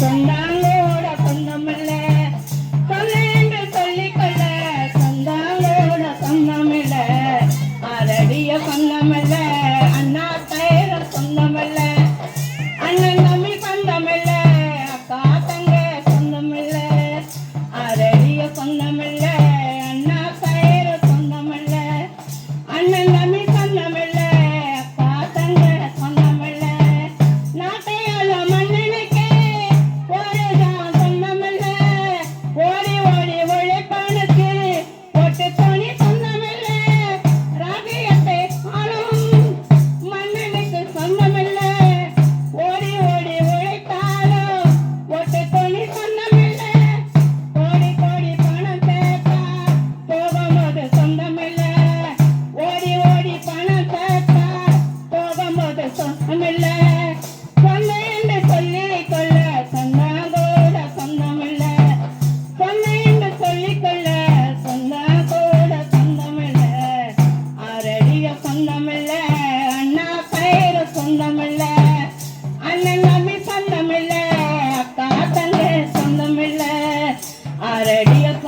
சொந்தாங்களோட சொந்தமில்ல. சொல்ல என்று சொல்லிக்கொள்ள சொந்தாங்களோட சொந்தமில்ல. அதடிய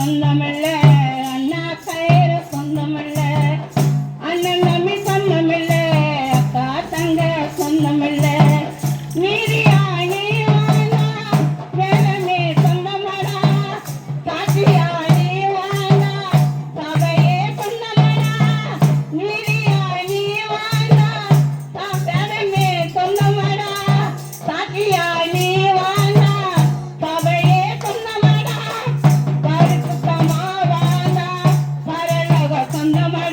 சொந்தமல்ல அண்ணா பேரு சொந்தமல்ல அண்ணன் நம்பி சொந்தமில்ல அக்கா தங்க சொந்தமில்ல மீதியா நீ வேணமே சொந்தமடா காட்டியா ನಮ್ಮ